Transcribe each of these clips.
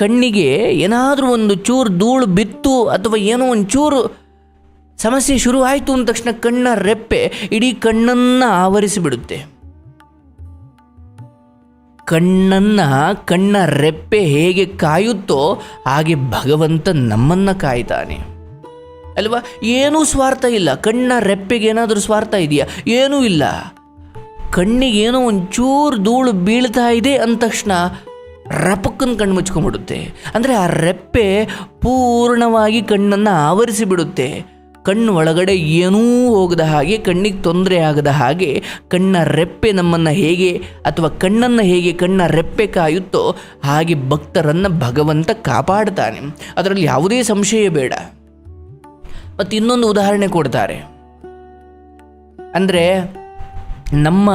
ಕಣ್ಣಿಗೆ ಏನಾದರೂ ಒಂದು ಚೂರು ಧೂಳು ಬಿತ್ತು ಅಥವಾ ಏನೋ ಒಂದು ಚೂರು ಸಮಸ್ಯೆ ಶುರು ಆಯಿತು ಅಂದ ತಕ್ಷಣ ಕಣ್ಣ ರೆಪ್ಪೆ, ಇಡೀ ಕಣ್ಣನ್ನು ಆವರಿಸಿಬಿಡುತ್ತೆ ಕಣ್ಣನ್ನು, ಕಣ್ಣ ರೆಪ್ಪೆ ಹೇಗೆ ಕಾಯುತ್ತೋ ಹಾಗೆ ಭಗವಂತ ನಮ್ಮನ್ನು ಕಾಯ್ತಾನೆ. ಅಲ್ವಾ? ಏನೂ ಸ್ವಾರ್ಥ ಇಲ್ಲ. ಕಣ್ಣ ರೆಪ್ಪೆಗೆ ಏನಾದರೂ ಸ್ವಾರ್ಥ ಇದೆಯಾ? ಏನೂ ಇಲ್ಲ. ಕಣ್ಣಿಗೆ ಏನೋ ಒಂಚೂರು ಧೂಳು ಬೀಳ್ತಾ ಇದೆ ಅಂದ ತಕ್ಷಣ ರಪಕ್ಕನ್ನು ಕಣ್ಣು ಮುಚ್ಕೊಂಡ್ಬಿಡುತ್ತೆ. ಅಂದರೆ ಆ ರೆಪ್ಪೆ ಪೂರ್ಣವಾಗಿ ಕಣ್ಣನ್ನು ಆವರಿಸಿ ಬಿಡುತ್ತೆ ಕಣ್ಣು ಒಳಗಡೆ ಏನೂ ಹೋಗದ ಹಾಗೆ, ಕಣ್ಣಿಗೆ ತೊಂದರೆ ಆಗದ ಹಾಗೆ ಕಣ್ಣ ರೆಪ್ಪೆ ನಮ್ಮನ್ನು ಹೇಗೆ ಅಥವಾ ಕಣ್ಣನ್ನು ಹೇಗೆ ಕಣ್ಣ ರೆಪ್ಪೆ ಕಾಯುತ್ತೋ ಹಾಗೆ ಭಕ್ತರನ್ನು ಭಗವಂತ ಕಾಪಾಡ್ತಾನೆ. ಅದರಲ್ಲಿ ಯಾವುದೇ ಸಂಶಯ ಬೇಡ. ಮತ್ತು ಇನ್ನೊಂದು ಉದಾಹರಣೆ ಕೊಡ್ತಾರೆ. ಅಂದರೆ ನಮ್ಮ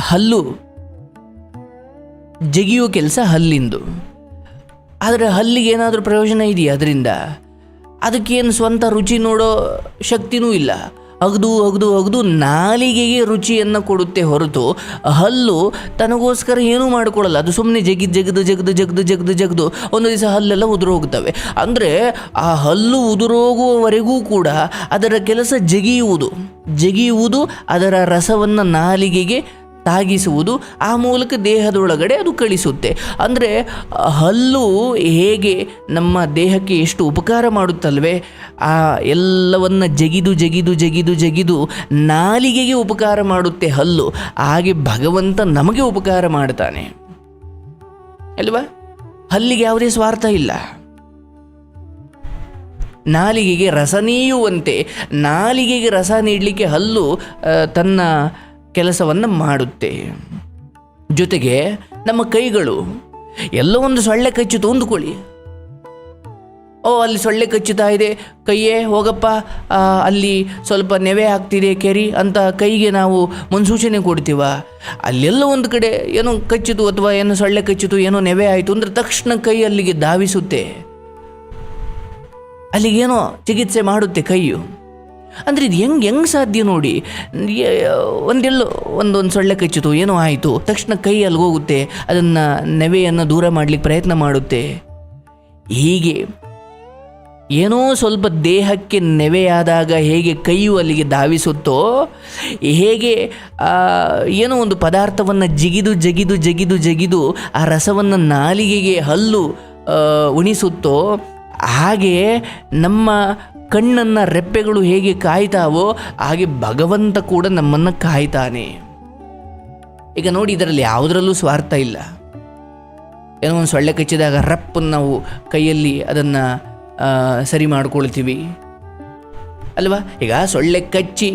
ಹಲ್ಲು ಜಗಿಯೋ ಕೆಲಸ ಹಲ್ಲಿಂದು. ಆದರೆ ಹಲ್ಲಿಗೆ ಏನಾದರೂ ಪ್ರಯೋಜನ ಇದೆಯಾ ಅದರಿಂದ? ಅದಕ್ಕೇನು ಸ್ವಂತ ರುಚಿ ನೋಡೋ ಶಕ್ತಿನೂ ಇಲ್ಲ. ಅಗದು ಅಗದು ಅಗದು ನಾಲಿಗೆಗೆ ರುಚಿಯನ್ನು ಕೊಡುತ್ತೆ ಹೊರತು ಹಲ್ಲು ತನಗೋಸ್ಕರ ಏನೂ ಮಾಡ್ಕೊಳ್ಳಲ್ಲ ಅದು ಸುಮ್ಮನೆ ಜಗಿದು, ಜಗದು ಜಗದು ಜಗದು ಜಗದು ಜಗದು ಒಂದು ದಿವಸ ಹಲ್ಲೆಲ್ಲ ಉದುರೋಗ್ತವೆ ಅಂದರೆ ಆ ಹಲ್ಲು ಉದುರೋಗುವವರೆಗೂ ಕೂಡ ಅದರ ಕೆಲಸ ಜಗಿಯುವುದು. ಜಗಿಯುವುದು ಅದರ ರಸವನ್ನು ನಾಲಿಗೆಗೆ ತಾಗಿಸುವುದು ಆ ಮೂಲಕ ದೇಹದೊಳಗಡೆ ಅದು ಕಳಿಸುತ್ತೆ. ಅಂದರೆ ಹಲ್ಲು ಹೇಗೆ ನಮ್ಮ ದೇಹಕ್ಕೆ ಎಷ್ಟು ಉಪಕಾರ ಮಾಡುತ್ತಲ್ವೇ? ಆ ಎಲ್ಲವನ್ನು ಜಗಿದು ಜಗಿದು ಜಗಿದು ಜಗಿದು ನಾಲಿಗೆಗೆ ಉಪಕಾರ ಮಾಡುತ್ತೆ ಹಲ್ಲು. ಹಾಗೆ ಭಗವಂತ ನಮಗೆ ಉಪಕಾರ ಮಾಡ್ತಾನೆ. ಅಲ್ವಾ? ಹಲ್ಲಿಗೆ ಯಾವುದೇ ಸ್ವಾರ್ಥ ಇಲ್ಲ. ನಾಲಿಗೆಗೆ ರಸ ನೀಯುವಂತೆ ನಾಲಿಗೆಗೆ ರಸ ನೀಡಲಿಕ್ಕೆ ಹಲ್ಲು ತನ್ನ ಕೆಲಸವನ್ನು ಮಾಡುತ್ತೆ. ಜೊತೆಗೆ ನಮ್ಮ ಕೈಗಳು, ಎಲ್ಲ ಒಂದು ಸೊಳ್ಳೆ ಕಚ್ಚಿತು ಅಂದುಕೊಳ್ಳಿ ಓ, ಅಲ್ಲಿ ಸೊಳ್ಳೆ ಕಚ್ಚುತ್ತಾ ಇದೆ. ಕೈಯೇ, ಹೋಗಪ್ಪ. ಅಲ್ಲಿ ಸ್ವಲ್ಪ ನೆವೆ ಆಗ್ತಿದೆ, ಕೆರಿ ಅಂತ ಕೈಗೆ ನಾವು ಮುನ್ಸೂಚನೆ ಕೊಡ್ತೀವ. ಅಲ್ಲೆಲ್ಲ ಒಂದು ಕಡೆ ಏನೋ ಕಚ್ಚಿತು ಅಥವಾ ಏನೋ ಸೊಳ್ಳೆ ಕಚ್ಚಿತು ಏನೋ ನೆವೆ ಆಯಿತು ಅಂದರೆ ತಕ್ಷಣ ಕೈ ಅಲ್ಲಿಗೆ ಧಾವಿಸುತ್ತೆ. ಅಲ್ಲಿಗೇನೋ ಚಿಕಿತ್ಸೆ ಮಾಡುತ್ತೆ ಕೈಯು. ಅಂದರೆ ಇದು ಹೆಂಗೆ ಹೆಂಗೆ ಸಾಧ್ಯ ನೋಡಿ? ಒಂದೆಲ್ಲೋ, ಒಂದೊಂದು ಸೊಳ್ಳೆ ಕಚ್ಚಿತು ಏನೋ ಆಯಿತು, ತಕ್ಷಣ ಕೈ ಅಲ್ಲಿ ಹೋಗುತ್ತೆ, ಅದನ್ನು ನೆವೆಯನ್ನು ದೂರ ಮಾಡಲಿಕ್ಕೆ ಪ್ರಯತ್ನ ಮಾಡುತ್ತೆ. ಹೀಗೆ ಏನೋ ಸ್ವಲ್ಪ ದೇಹಕ್ಕೆ ನೆವೆಯಾದಾಗ ಹೇಗೆ ಕೈಯು ಅಲ್ಲಿಗೆ ಧಾವಿಸುತ್ತೋ, ಹೇಗೆ ಏನೋ ಒಂದು ಪದಾರ್ಥವನ್ನು ಜಿಗಿದು, ಜಗಿದು ಜಗಿದು ಜಗಿದು ಆ ರಸವನ್ನು ನಾಲಿಗೆಗೆ ಹಲ್ಲು ಉಣಿಸುತ್ತೋ, ಹಾಗೆ ನಮ್ಮ ಕಣ್ಣನ್ನು ರೆಪ್ಪೆಗಳು ಹೇಗೆ ಕಾಯ್ತಾವೋ ಹಾಗೆ ಭಗವಂತ ಕೂಡ ನಮ್ಮನ್ನು ಕಾಯ್ತಾನೆ. ಈಗ ನೋಡಿ ಇದರಲ್ಲಿ ಯಾವುದರಲ್ಲೂ ಸ್ವಾರ್ಥ ಇಲ್ಲ. ಏನೋ ಒಂದು ಸೊಳ್ಳೆ ಕಚ್ಚಿದಾಗ ರಪ್ಪನ್ನು ನಾವು ಕೈಯಲ್ಲಿ ಅದನ್ನು ಸರಿ ಮಾಡ್ಕೊಳ್ತೀವಿ. ಅಲ್ವಾ? ಈಗ ಸೊಳ್ಳೆ ಕಚ್ಚಿ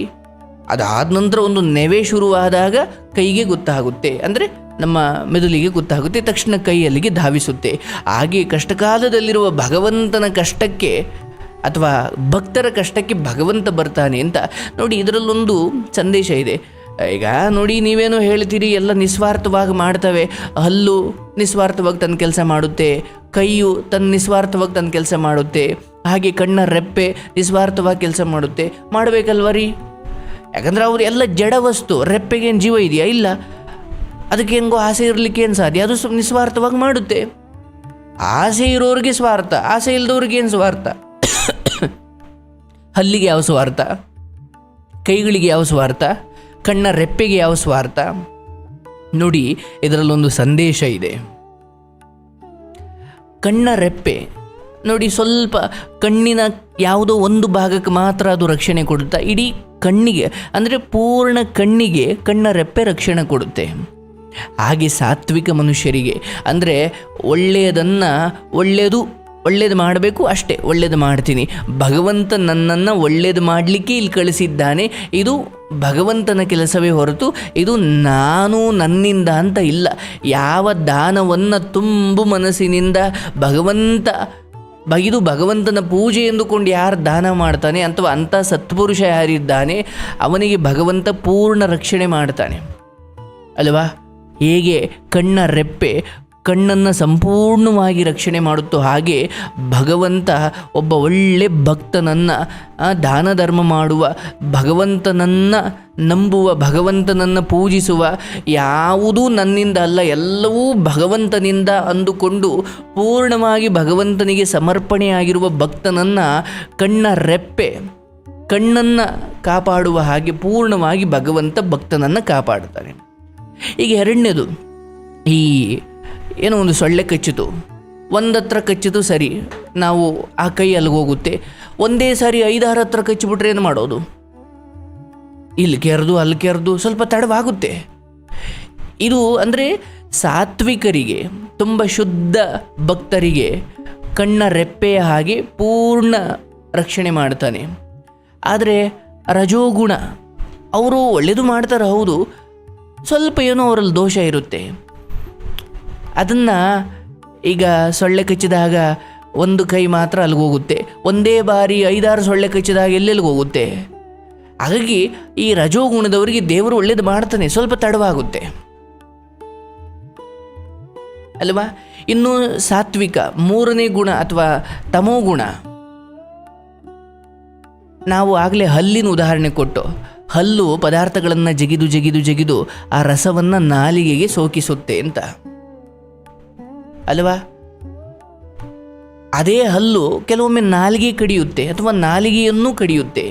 ಅದಾದ ನಂತರ ಒಂದು ನೆವೆ ಶುರುವಾದಾಗ ಕೈಗೆ ಗೊತ್ತಾಗುತ್ತೆ. ಅಂದರೆ ನಮ್ಮ ಮೆದುಳಿಗೆ ಗೊತ್ತಾಗುತ್ತೆ, ತಕ್ಷಣ ಕೈಯಲ್ಲಿಗೆ ಧಾವಿಸುತ್ತೆ. ಹಾಗೆ ಕಷ್ಟಕಾಲದಲ್ಲಿರುವ ಭಗವಂತನ ಕಷ್ಟಕ್ಕೆ ಅಥವಾ ಭಕ್ತರ ಕಷ್ಟಕ್ಕೆ ಭಗವಂತ ಬರ್ತಾನೆ ಅಂತ ನೋಡಿ ಇದರಲ್ಲೊಂದು ಸಂದೇಶ ಇದೆ. ಈಗ ನೋಡಿ ನೀವೇನೋ ಹೇಳ್ತೀರಿ, ಎಲ್ಲ ನಿಸ್ವಾರ್ಥವಾಗಿ ಮಾಡ್ತವೆ. ಹಲ್ಲು ನಿಸ್ವಾರ್ಥವಾಗಿ ತನ್ನ ಕೆಲಸ ಮಾಡುತ್ತೆ, ಕೈಯು ತನ್ನ ನಿಸ್ವಾರ್ಥವಾಗಿ ತನ್ನ ಕೆಲಸ ಮಾಡುತ್ತೆ, ಹಾಗೆ ಕಣ್ಣ ರೆಪ್ಪೆ ನಿಸ್ವಾರ್ಥವಾಗಿ ಕೆಲಸ ಮಾಡುತ್ತೆ. ಮಾಡಬೇಕಲ್ವ ರೀ? ಯಾಕಂದ್ರೆ ಅವ್ರು ಎಲ್ಲ ಜಡ ವಸ್ತು ರೆಪ್ಪೆಗೇನು ಜೀವ ಇದೆಯಾ? ಇಲ್ಲ. ಅದಕ್ಕೆ ಹೆಂಗೋ ಆಸೆ ಇರಲಿಕ್ಕೆ ಏನು ಸಾಧ್ಯ? ಅದು ನಿಸ್ವಾರ್ಥವಾಗಿ ಮಾಡುತ್ತೆ. ಆಸೆ ಇರೋರಿಗೆ ಸ್ವಾರ್ಥ, ಆಸೆ ಇಲ್ಲದವ್ರಿಗೆ ಏನು ಸ್ವಾರ್ಥ? ಹಲ್ಲಿಗೆ ಯಾವ ಸ್ವಾರ್ಥ? ಕೈಗಳಿಗೆ ಯಾವ ಸ್ವಾರ್ಥ? ಕಣ್ಣ ರೆಪ್ಪೆಗೆ ಯಾವ ಸ್ವಾರ್ಥ? ನೋಡಿ ಇದರಲ್ಲೊಂದು ಸಂದೇಶ ಇದೆ. ಕಣ್ಣ ರೆಪ್ಪೆ. ನೋಡಿ, ಸ್ವಲ್ಪ ಕಣ್ಣಿನ ಯಾವುದೋ ಒಂದು ಭಾಗಕ್ಕೆ ಮಾತ್ರ ಅದು ರಕ್ಷಣೆ ಕೊಡುತ್ತಾ, ಇಡೀ ಕಣ್ಣಿಗೆ, ಅಂದರೆ ಪೂರ್ಣ ಕಣ್ಣಿಗೆ ಕಣ್ಣ ರೆಪ್ಪೆ ರಕ್ಷಣೆ ಕೊಡುತ್ತೆ. ಹಾಗೆ ಸಾತ್ವಿಕ ಮನುಷ್ಯರಿಗೆ, ಅಂದರೆ ಒಳ್ಳೆಯದನ್ನು, ಒಳ್ಳೆಯದು ಒಳ್ಳೇದು ಮಾಡಬೇಕು ಅಷ್ಟೇ, ಒಳ್ಳೇದು ಮಾಡ್ತೀನಿ. ಭಗವಂತ ನನ್ನನ್ನು ಒಳ್ಳೇದು ಮಾಡಲಿಕ್ಕೆ ಇಲ್ಲಿ ಕಳಿಸಿದ್ದಾನೆ. ಇದು ಭಗವಂತನ ಕೆಲಸವೇ ಹೊರತು ಇದು ನಾನು ನನ್ನಿಂದ ಅಂತ ಇಲ್ಲ. ಯಾವ ದಾನವನ್ನು ತುಂಬು ಮನಸ್ಸಿನಿಂದ ಭಗವಂತ ಇದು ಭಗವಂತನ ಪೂಜೆ ಎಂದುಕೊಂಡು ಯಾರು ದಾನ ಮಾಡ್ತಾನೆ ಅಥವಾ ಅಂಥ ಸತ್ಪುರುಷ ಯಾರಿದ್ದಾನೆ, ಅವನಿಗೆ ಭಗವಂತ ಪೂರ್ಣ ರಕ್ಷಣೆ ಮಾಡ್ತಾನೆ. ಅಲ್ವಾ? ಹೇಗೆ? ಕಣ್ಣ ರೆಪ್ಪೆ ಕಣ್ಣನ್ನು ಸಂಪೂರ್ಣವಾಗಿ ರಕ್ಷಣೆ ಮಾಡುತ್ತೋ ಹಾಗೆ ಭಗವಂತ ಒಬ್ಬ ಒಳ್ಳೆ ಭಕ್ತನನ್ನು ದಾನ ಧರ್ಮ ಮಾಡುವ, ಭಗವಂತನನ್ನು ನಂಬುವ, ಭಗವಂತನನ್ನು ಪೂಜಿಸುವ, ಯಾವುದೂ ನನ್ನಿಂದ ಅಲ್ಲ, ಎಲ್ಲವೂ ಭಗವಂತನಿಂದ ಅಂದುಕೊಂಡು ಪೂರ್ಣವಾಗಿ ಭಗವಂತನಿಗೆ ಸಮರ್ಪಣೆಯಾಗಿರುವ ಭಕ್ತನನ್ನು ಕಣ್ಣ ರೆಪ್ಪೆ, ಕಣ್ಣನ್ನು ಕಾಪಾಡುವ ಹಾಗೆ ಪೂರ್ಣವಾಗಿ ಭಗವಂತ ಭಕ್ತನನ್ನು ಕಾಪಾಡುತ್ತಾನೆ ಈಗ ಎರಡನೇದು, ಈ ಏನೋ ಒಂದು ಸೊಳ್ಳೆ ಕಚ್ಚಿತು. ಒಂದತ್ರ ಕಚ್ಚಿತು ಸರಿ. ನಾವು ಆ ಕೈ ಅಲ್ಲಿಗೆ ಹೋಗುತ್ತೆ. ಒಂದೇ ಸಾರಿ ಐದಾರು ಹತ್ರ ಕಚ್ಚಿಬಿಟ್ರೆ ಏನು ಮಾಡೋದು? ಇಲ್ಲಿ ಕೆರೆದು, ಅಲ್ಲಿ ಕೆರೆದು ಸ್ವಲ್ಪ ತಡವಾಗುತ್ತೆ. ಇದು ಅಂದರೆ ಸಾತ್ವಿಕರಿಗೆ, ತುಂಬ ಶುದ್ಧ ಭಕ್ತರಿಗೆ ಕಣ್ಣ ರೆಪ್ಪೆಯ ಹಾಗೆ ಪೂರ್ಣ ರಕ್ಷಣೆ ಮಾಡ್ತಾನೆ. ಆದರೆ ರಜೋಗುಣ, ಅವರು ಒಳ್ಳೆಯದು ಮಾಡ್ತಾರೆ ಹೌದು. ಸ್ವಲ್ಪ ಏನೋ ಅವರಲ್ಲಿ ದೋಷ ಇರುತ್ತೆ. ಅದನ್ನು ಈಗ ಸೊಳ್ಳೆ ಕಚ್ಚಿದಾಗ ಒಂದು ಕೈ ಮಾತ್ರ ಅಲ್ಲಿಗೆ ಹೋಗುತ್ತೆ. ಒಂದೇ ಬಾರಿ ಐದಾರು ಸೊಳ್ಳೆ ಕಚ್ಚಿದಾಗ ಎಲ್ಲೆಲ್ಲಿಗೆ ಹೋಗುತ್ತೆ? ಹಾಗಾಗಿ ಈ ರಜೋಗುಣದವರಿಗೆ ದೇವರು ಒಳ್ಳೇದು ಮಾಡ್ತಾನೆ. ಸ್ವಲ್ಪ ತಡವಾಗುತ್ತೆ. ಅಲ್ವಾ? ಇನ್ನು ಸಾತ್ವಿಕ, ಮೂರನೇ ಗುಣ ಅಥವಾ ತಮೋ ಗುಣ ನಾವು ಆಗಲೇ ಹಲ್ಲಿನ ಉದಾಹರಣೆ ಕೊಟ್ಟು, ಹಲ್ಲು ಪದಾರ್ಥಗಳನ್ನು ಜಗಿದು ಜಗಿದು ಜಗಿದು ಆ ರಸವನ್ನು ನಾಲಿಗೆಗೆ ಸೋಕಿಸುತ್ತೆ ಅಂತ. ಅಲ್ವಾ? ಅದೇ ಹಲ್ಲು ಕೆಲವೊಮ್ಮೆ ನಾಲಿಗೆ ಕಡಿಯುತ್ತೆ ಅಥವಾ ನಾಲಿಗೆಯನ್ನು ಕಡಿಯುತ್ತೆ.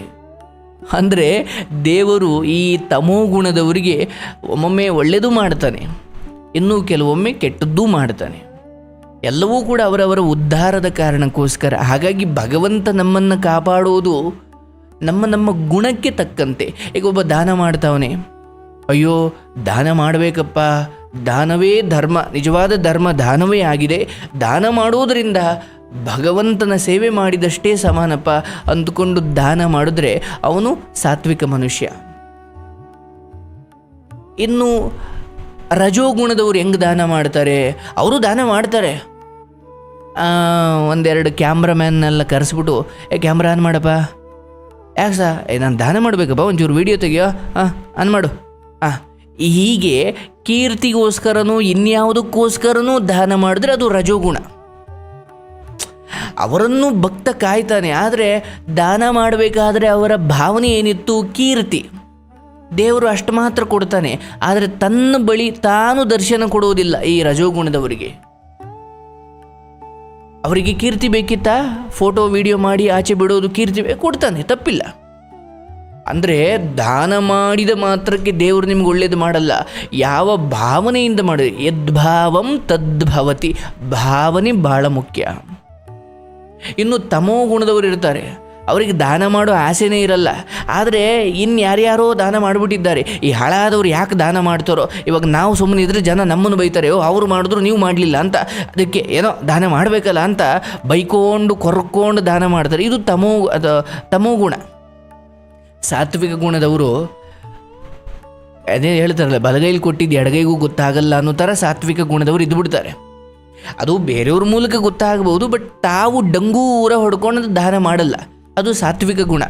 ಅಂದರೆ ದೇವರು ಈ ತಮೋ ಗುಣದವರಿಗೆ ಒಮ್ಮೊಮ್ಮೆ ಒಳ್ಳೆಯದು ಮಾಡ್ತಾನೆ, ಇನ್ನೂ ಕೆಲವೊಮ್ಮೆ ಕೆಟ್ಟದ್ದೂ ಮಾಡ್ತಾನೆ. ಎಲ್ಲವೂ ಕೂಡ ಅವರವರ ಉದ್ಧಾರದ ಕಾರಣಕ್ಕೋಸ್ಕರ. ಹಾಗಾಗಿ ಭಗವಂತ ನಮ್ಮನ್ನು ಕಾಪಾಡೋದು ನಮ್ಮ ನಮ್ಮ ಗುಣಕ್ಕೆ ತಕ್ಕಂತೆ. ಈಗ ಒಬ್ಬ ದಾನ ಮಾಡ್ತಾವನೆ, ಅಯ್ಯೋ, ದಾನ ಮಾಡಬೇಕಪ್ಪ ದಾನವೇ ಧರ್ಮ, ನಿಜವಾದ ಧರ್ಮ ದಾನವೇ ಆಗಿದೆ. ದಾನ ಮಾಡುವುದರಿಂದ ಭಗವಂತನ ಸೇವೆ ಮಾಡಿದಷ್ಟೇ ಸಮಾನಪ್ಪ ಅಂದುಕೊಂಡು ದಾನ ಮಾಡಿದ್ರೆ ಅವನು ಸಾತ್ವಿಕ ಮನುಷ್ಯ. ಇನ್ನು ರಜೋಗುಣದವ್ರು ಹೆಂಗೆ ದಾನ ಮಾಡ್ತಾರೆ? ಅವರು ದಾನ ಮಾಡ್ತಾರೆ. ಒಂದೆರಡು ಕ್ಯಾಮ್ರಾಮ್ಯಾನ್ನೆಲ್ಲ ಕರೆಸ್ಬಿಟ್ಟು, ಏ, ಕ್ಯಾಮ್ರಾ ಆನ್ ಮಾಡಪ್ಪ. ಯಾಕೆ ಸಾ? ಏ, ನಾನು ದಾನ ಮಾಡಬೇಕಪ್ಪ, ಒಂಚೂರು ವಿಡಿಯೋ ತೆಗಿಯೋ. ಹಾಂ ಆನ್ ಮಾಡು. ಹಾಂ ಹೀಗೆ ಕೀರ್ತಿಗೋಸ್ಕರನೂ ಇನ್ಯಾವುದಕ್ಕೋಸ್ಕರನೂ ದಾನ ಮಾಡಿದ್ರೆ ಅದು ರಜೋಗುಣ. ಅವರನ್ನು ಭಕ್ತ ಕಾಯ್ತಾನೆ, ಆದರೆ ದಾನ ಮಾಡಬೇಕಾದ್ರೆ ಅವರ ಭಾವನೆ ಏನಿತ್ತು? ಕೀರ್ತಿ. ದೇವರು ಅಷ್ಟು ಮಾತ್ರ ಕೊಡ್ತಾನೆ, ಆದರೆ ತನ್ನ ಬಳಿ ತಾನು ದರ್ಶನ ಕೊಡುವುದಿಲ್ಲ ಈ ರಜೋಗುಣದವರಿಗೆ. ಅವರಿಗೆ ಕೀರ್ತಿ ಬೇಕಿತ್ತಾ? ಫೋಟೋ, ವಿಡಿಯೋ ಮಾಡಿ ಆಚೆ ಬಿಡೋದು ಕೀರ್ತಿ ಕೊಡ್ತಾನೆ, ತಪ್ಪಿಲ್ಲ. ಅಂದರೆ ದಾನ ಮಾಡಿದ ಮಾತ್ರಕ್ಕೆ ದೇವರು ನಿಮ್ಗೆ ಒಳ್ಳೇದು ಮಾಡಲ್ಲ. ಯಾವ ಭಾವನೆಯಿಂದ ಮಾಡಿದೆ? ಯದ್ಭಾವಂ ತದ್ಭವತಿ. ಭಾವನೆ ಬಹಳ ಮುಖ್ಯ. ಇನ್ನು ತಮೋ ಗುಣದವರು ಇರ್ತಾರೆ. ಅವರಿಗೆ ದಾನ ಮಾಡೋ ಆಸೆನೇ ಇರಲ್ಲ. ಆದರೆ ಇನ್ನು ಯಾರ್ಯಾರೋ ದಾನ ಮಾಡಿಬಿಟ್ಟಿದ್ದಾರೆ. ಈ ಹಾಳಾದವ್ರು ಯಾಕೆ ದಾನ ಮಾಡ್ತಾರೋ? ಇವಾಗ ನಾವು ಸುಮ್ಮನೆ ಇದ್ದರೆ ಜನ ನಮ್ಮನ್ನು ಬೈತಾರೆ. ಓ, ಅವರು ಮಾಡಿದ್ರು ನೀವು ಮಾಡಲಿಲ್ಲ ಅಂತ. ಅದಕ್ಕೆ ಏನೋ ದಾನ ಮಾಡಬೇಕಲ್ಲ ಅಂತ ಬೈಕೊಂಡು ಕೊರ್ಕೊಂಡು ದಾನ ಮಾಡ್ತಾರೆ. ಇದು ತಮೋ, ಅದು ತಮೋ ಗುಣ. ಸಾತ್ವಿಕ ಗುಣದವರು, ಅದೇ ಹೇಳ್ತಾರಲ್ಲ, ಬಲಗೈಲಿ ಕೊಟ್ಟಿದ್ದು ಎಡಗೈಗೂ ಗೊತ್ತಾಗಲ್ಲ ಅನ್ನೋ ಥರ ಸಾತ್ವಿಕ ಗುಣದವರು ಇದ್ಬಿಡ್ತಾರೆ. ಅದು ಬೇರೆಯವ್ರ ಮೂಲಕ ಗೊತ್ತಾಗಬಹುದು ಬಟ್ ತಾವು ಡಂಗೂರ ಹೊಡ್ಕೊಂಡು ದಾನ ಮಾಡಲ್ಲ. ಅದು ಸಾತ್ವಿಕ ಗುಣ.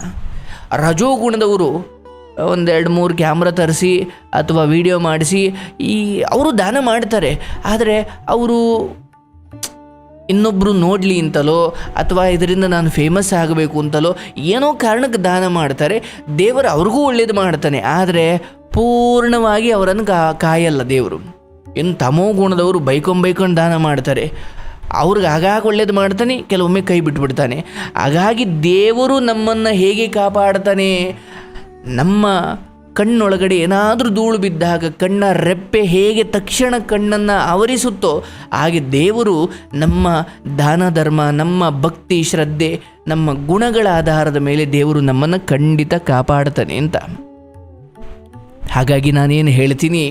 ರಜೋ ಗುಣದವರು ಒಂದೆರಡು ಮೂರು ಕ್ಯಾಮ್ರಾ ತರಿಸಿ ಅಥವಾ ವಿಡಿಯೋ ಮಾಡಿಸಿ, ಈ ಅವರು ದಾನ ಮಾಡ್ತಾರೆ. ಆದರೆ ಅವರು ಇನ್ನೊಬ್ಬರು ನೋಡಲಿ ಅಂತಲೋ, ಅಥವಾ ಇದರಿಂದ ನಾನು ಫೇಮಸ್ ಆಗಬೇಕು ಅಂತಲೋ, ಏನೋ ಕಾರಣಕ್ಕೆ ದಾನ ಮಾಡ್ತಾರೆ, ದೇವರು ಅವ್ರಿಗೂ ಒಳ್ಳೇದು ಮಾಡ್ತಾನೆ. ಆದರೆ ಪೂರ್ಣವಾಗಿ ಅವರನ್ನು ಕಾ, ಕಾಯಲ್ಲ ದೇವರು. ಇನ್ನು ತಮೋ ಗುಣದವರು ಬೈಕೊಂಬೈಕೊಂಡು ದಾನ ಮಾಡ್ತಾರೆ. ಅವ್ರಿಗೆ ಆಗಾಗ ಒಳ್ಳೇದು ಮಾಡ್ತಾನೆ, ಕೆಲವೊಮ್ಮೆ ಕೈ ಬಿಟ್ಬಿಡ್ತಾನೆ. ಹಾಗಾಗಿ ದೇವರು ನಮ್ಮನ್ನು ಹೇಗೆ ಕಾಪಾಡ್ತಾನೆ? ನಮ್ಮ ಕಣ್ಣೊಳಗಡೆ ಏನಾದರೂ ಧೂಳು ಬಿದ್ದಾಗ ಕಣ್ಣ ರೆಪ್ಪೆ ಹೇಗೆ ತಕ್ಷಣ ಕಣ್ಣನ್ನು ಆವರಿಸುತ್ತೋ ಹಾಗೆ ದೇವರು ನಮ್ಮ ದಾನ ಧರ್ಮ, ನಮ್ಮ ಭಕ್ತಿ ಶ್ರದ್ಧೆ, ನಮ್ಮ ಗುಣಗಳ ಆಧಾರದ ಮೇಲೆ ದೇವರು ನಮ್ಮನ್ನು ಖಂಡಿತ ಕಾಪಾಡ್ತಾನೆ ಅಂತ. ಹಾಗಾಗಿ ನಾನೇನು ಹೇಳ್ತೀನಿ,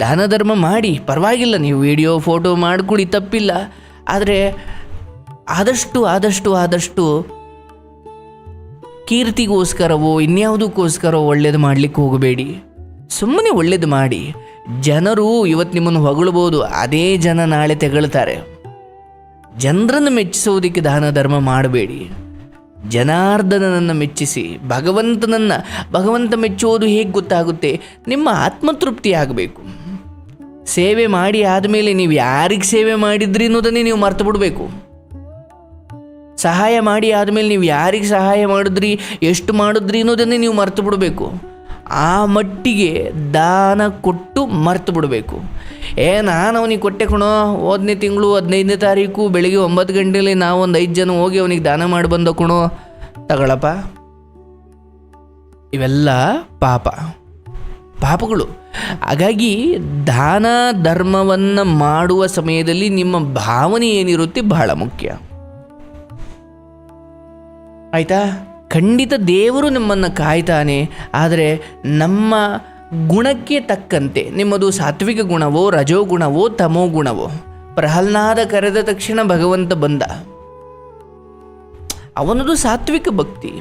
ದಾನ ಧರ್ಮ ಮಾಡಿ, ಪರವಾಗಿಲ್ಲ, ನೀವು ವಿಡಿಯೋ, ಫೋಟೋ ಮಾಡ್ಕೊಳ್ಳಿ, ತಪ್ಪಿಲ್ಲ. ಆದರೆ ಆದಷ್ಟು ಆದಷ್ಟು ಆದಷ್ಟು ಕೀರ್ತಿಗೋಸ್ಕರವೋ ಇನ್ಯಾವುದಕ್ಕೋಸ್ಕರವೋ ಒಳ್ಳೇದು ಮಾಡಲಿಕ್ಕೆ ಹೋಗಬೇಡಿ. ಸುಮ್ಮನೆ ಒಳ್ಳೇದು ಮಾಡಿ. ಜನರು ಇವತ್ತು ನಿಮ್ಮನ್ನು ಹೊಗಳ್ಬೋದು, ಅದೇ ಜನ ನಾಳೆ ತೆಗಳ್ತಾರೆ. ಜನರನ್ನು ಮೆಚ್ಚಿಸೋದಕ್ಕೆ ದಾನ ಧರ್ಮ ಮಾಡಬೇಡಿ. ಜನಾರ್ದನನನ್ನು ಮೆಚ್ಚಿಸಿ, ಭಗವಂತನನ್ನು, ಭಗವಂತ ಮೆಚ್ಚುವುದು ಹೇಗೆ ಗೊತ್ತಾಗುತ್ತೆ? ನಿಮ್ಮ ಆತ್ಮತೃಪ್ತಿ ಆಗಬೇಕು. ಸೇವೆ ಮಾಡಿ ಆದಮೇಲೆ ನೀವು ಯಾರಿಗೆ ಸೇವೆ ಮಾಡಿದ್ರಿ ಅನ್ನೋದನ್ನೇ ನೀವು ಮರ್ತು ಬಿಡಬೇಕು. ಸಹಾಯ ಮಾಡಿ ಆದಮೇಲೆ ನೀವು ಯಾರಿಗೆ ಸಹಾಯ ಮಾಡಿದ್ರಿ, ಎಷ್ಟು ಮಾಡಿದ್ರಿ ಅನ್ನೋದನ್ನೇ ನೀವು ಮರ್ತು ಬಿಡಬೇಕು. ಆ ಮಟ್ಟಿಗೆ ದಾನ ಕೊಟ್ಟು ಮರ್ತು ಬಿಡಬೇಕು. ಏ, ನಾನು ಅವನಿಗೆ ಕೊಟ್ಟೆ ಕಣೋ, ಹೋದನೇ ತಿಂಗಳು ಹದಿನೈದನೇ ತಾರೀಕು, ಬೆಳಿಗ್ಗೆ ಒಂಬತ್ತು ಗಂಟೆಯಲ್ಲಿ ನಾವು ಒಂದು ಐದು ಜನ ಹೋಗಿ ಅವನಿಗೆ ದಾನ ಮಾಡಿ ಬಂದ ಕಣೋ. ತಗೊಳಪ್ಪ. ಇವೆಲ್ಲ ಪಾಪ. ಪಾಪಗಳು. ಹಾಗಾಗಿ ದಾನ, ಧರ್ಮವನ್ನು ಮಾಡುವ ಸಮಯದಲ್ಲಿ ನಿಮ್ಮ ಭಾವನೆ ಏನಿರುತ್ತೆ ಬಹಳ ಮುಖ್ಯ. ಆಯ್ತಾ? ಖಂಡಿತ ದೇವರು ನಮ್ಮನ್ನು ಕಾಯ್ತಾನೆ, ಆದರೆ ನಮ್ಮ ಗುಣಕ್ಕೆ ತಕ್ಕಂತೆ, ನಿಮ್ಮದು ಸಾತ್ವಿಕ ಗುಣವೋ, ರಜೋ ಗುಣವೋ, ತಮೋ ಗುಣವೋ. ಪ್ರಹ್ಲಾದ ಕರೆದ ತಕ್ಷಣ ಭಗವಂತ ಬಂದ. ಅವನದು ಸಾತ್ವಿಕ ಭಕ್ತಿ.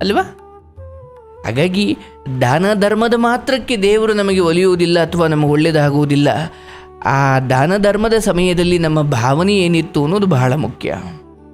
ಅಲ್ವಾ? ಹಾಗಾಗಿ ದಾನ ಧರ್ಮದ ಮಾತ್ರಕ್ಕೆ ದೇವರು ನಮಗೆ ಒಲಿಯುವುದಿಲ್ಲ ಅಥವಾ ನಮಗೆ ಒಳ್ಳೆಯದಾಗುವುದಿಲ್ಲ. ಆ ದಾನ ಧರ್ಮದ ಸಮಯದಲ್ಲಿ ನಮ್ಮ ಭಾವನೆ ಏನಿತ್ತು ಅನ್ನೋದು ಬಹಳ ಮುಖ್ಯ.